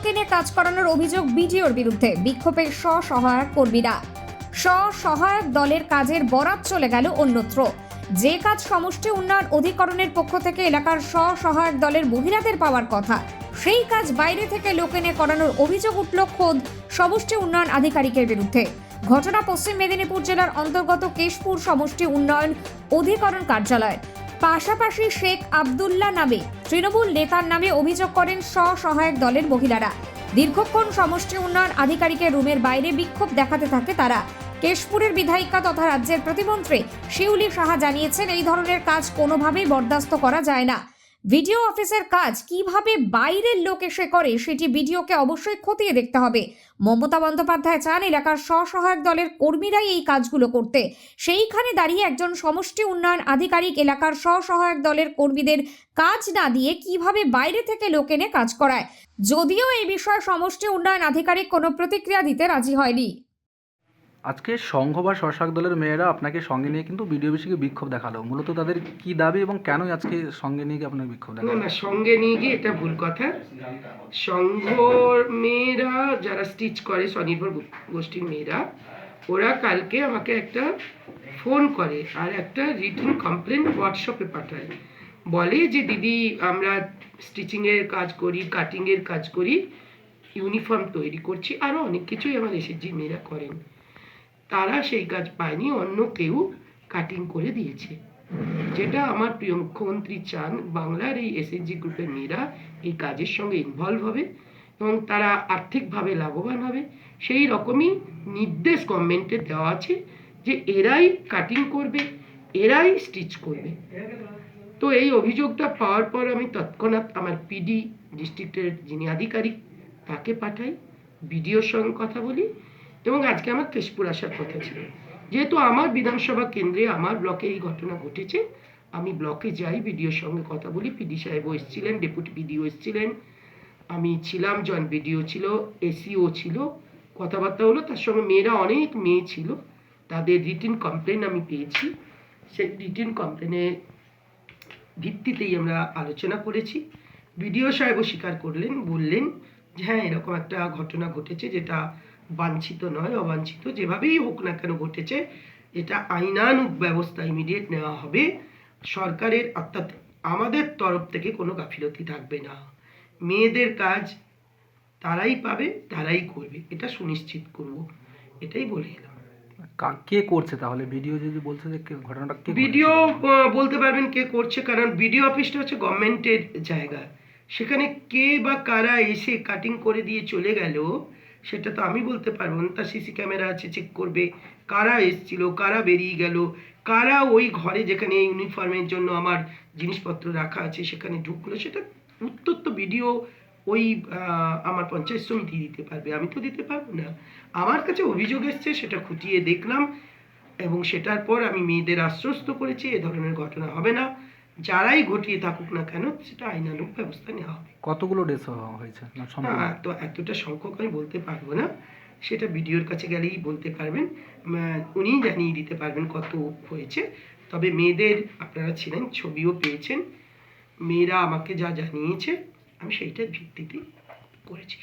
লোকেনে কাজ করানোর অভিযোগ বিডিওর বিরুদ্ধে। বিক্ষোভে স্ব-সহায়ক কর্মীরা। স্ব-সহায়ক দলের কাজের বরাত চলে গেল অন্যত্র। যে কাজ সমষ্টি উন্নয়ন অধিকরণের পক্ষ থেকে এলাকার স্ব-সহায়ক দলের মহিলাদের পাওয়ার কথা, সেই কাজ বাইরে থেকে লোকেনে করানোর অভিযোগ উঠল খোদ সমষ্টি উন্নয়ন আধিকারিকের বিরুদ্ধে। ঘটনা পশ্চিম মেদিনীপুর জেলার অন্তর্গত কেশপুর সমষ্টি উন্নয়ন অধিকরণ কার্যালয়। পাশাপাশি শেখ আবদুল্লাহ নামে, তৃণমূল নেতার নামে অভিযোগ করেন স্বসহায়ক দলের মহিলারা। দীর্ঘক্ষণ সমষ্টি উন্নয়ন আধিকারিকের রুমের বাইরে বিক্ষোভ দেখাতে থাকে তারা। কেশপুরের বিধায়িকা তথা রাজ্যের প্রতিমন্ত্রী শিউলি সাহা জানিয়েছেন, এই ধরনের কাজ কোনোভাবেই বরদাস্ত করা যায় না। ভিডিও অফিসের কাজ কীভাবে বাইরের লোক এসে করে সেটি ভিডিওকে অবশ্যই খতিয়ে দেখতে হবে। মমতা বন্দ্যোপাধ্যায় চান এলাকার স্ব-সহায়ক দলের কর্মীরাই এই কাজগুলো করতে। সেইখানে দাঁড়িয়ে একজন সমষ্টি উন্নয়ন আধিকারিক এলাকার স্ব-সহায়ক দলের কর্মীদের কাজ না দিয়ে কীভাবে বাইরে থেকে লোক এনে কাজ করায়। যদিও এই বিষয়ে সমষ্টি উন্নয়ন আধিকারিক কোনো প্রতিক্রিয়া দিতে রাজি হয়নি। আজকে সংঘ বা স্বশাসক দলের মেয়েরা আপনাকে সঙ্গে নিয়ে কিন্তু বিডিও অফিসে বিক্ষোভ দেখাল। মূলত তাদের কি দাবি এবং কেন আজকে সঙ্গে নিয়ে গিয়ে আপনার বিক্ষোভ দেখাল? না সঙ্গে নিয়ে গিয়ে এটা ভুল কথা। সংঘর মেয়েরা যারা স্টিচ করে, স্বনির্ভর গোষ্ঠীর মেয়েরা, ওরা কালকে আমাকে একটা ফোন করে আর একটা রিটেন কমপ্লেন হোয়াটসঅ্যাপে পাঠায়। বলে যে, দিদি, আমরা স্টিচিংয়ের কাজ করি কাটিংয়ের কাজ করি ইউনিফর্ম তৈরি করছি। আরও অনেক কিছুই আমার এসএসজি মেয়েরা করেন। তারা সেই কাজ পায়নি, অন্য কেউ কাটিং করে দিয়েছে। যেটা আমার প্রিয় মুখ্যমন্ত্রী চান, বাংলার এই এসএসজি গ্রুপের মেয়েরা এই কাজের সঙ্গে ইনভলভ হবে এবং তারা আর্থিকভাবে লাভবান হবে। সেই রকমই নির্দেশ গভর্নমেন্টের দেওয়া আছে যে এরাই কাটিং করবে, এরাই স্টিচ করবে। তো এই অভিযোগটা পাওয়ার পর আমি তৎক্ষণাৎ আমার পিডি ডিস্ট্রিক্টের যিনি আধিকারিক, তাকে পাঠাই। বিডিওর সঙ্গে কথা বলি। এবং আজকে আমার কেশপুর আসার কথা ছিল। যেহেতু আমার বিধানসভা কেন্দ্রে আমার ব্লকে এই ঘটনা ঘটেছে, আমি ব্লকে যাই, বিডিওর সঙ্গে কথা বলি। পিডি সাহেবও এসেছিলেন, ডেপুটি বিডিও এসেছিলেন। আমি ছিলাম জয়েন্ট বিডিও ছিল, এসিও ছিল। কথাবার্তা হলো, তার সঙ্গে মেয়েরা অনেক মেয়ে ছিল। তাদের রিটিন কমপ্লেন আমি পেয়েছি। সেই রিটিন কমপ্লেনের ভিত্তিতেই আমরা আলোচনা করেছি। বিডিও সাহেবও স্বীকার করলেন, বললেন যে হ্যাঁ এরকম একটা ঘটনা ঘটেছে যেটা বাঞ্ছিত নয় অবাঞ্ছিত। যেভাবেই হোক না কেন ঘটেছে এটা আইনানুগ ব্যবস্থা ইমিডিয়েট নেওয়া হবে। সরকারের অর্থাৎ আমাদের তরফ থেকে কোনো গাফিলতি থাকবে না। মেয়েদের কাজ তারাই পাবে তারাই করবে এটা সুনিশ্চিত করব। এটাই বলে এলাম। কা- কে করছে তাহলে? ভিডিও যদি বলছে যে ঘটনাটা কে ভিডিও বলতে পারবেন কে করছে কারণ ভিডিও অফিসটা হচ্ছে গভর্নমেন্টের জায়গা। সেখানে কে বা কারা এসে কাটিং করে দিয়ে চলে গেল সেটা তো আমি বলতে পারব না। তার সিসি ক্যামেরা আছে চেক করবে। কারা এসছিল, কারা বেরিয়ে গেল, কারা ওই ঘরে যেখানে ইউনিফর্মের জন্য আমার জিনিসপত্র রাখা আছে সেখানে ঢুকলো, সেটা উত্তর তো ভিডিও ওই আমার পঞ্চায়েত সমিতি দিতে পারবে। আমি তো দিতে পারব না। আমার কাছে অভিযোগ এসছে, সেটা খুঁটিয়ে দেখলাম এবং সেটার পর আমি মেয়েদের আশ্বস্ত করেছি, এ ধরনের ঘটনা হবে না। যারাই ঘটিয়ে থাকুক না কেন সেটা আইনানুগ ব্যবস্থা নেওয়া হবে। কতগুলো ড্রেস হয়েছে না তো এতটা সংখ্যক আমি বলতে পারব না। সেটা ভিডিওর কাছে গেলেই বলতে পারবেন। উনিই জানিয়ে দিতে পারবেন কত হয়েছে। তবে মেয়েদের আপনারা ছিলেন ছবিও পেয়েছেন। মেয়েরা আমাকে যা জানিয়েছে আমি সেইটার ভিত্তিতেই করেছি।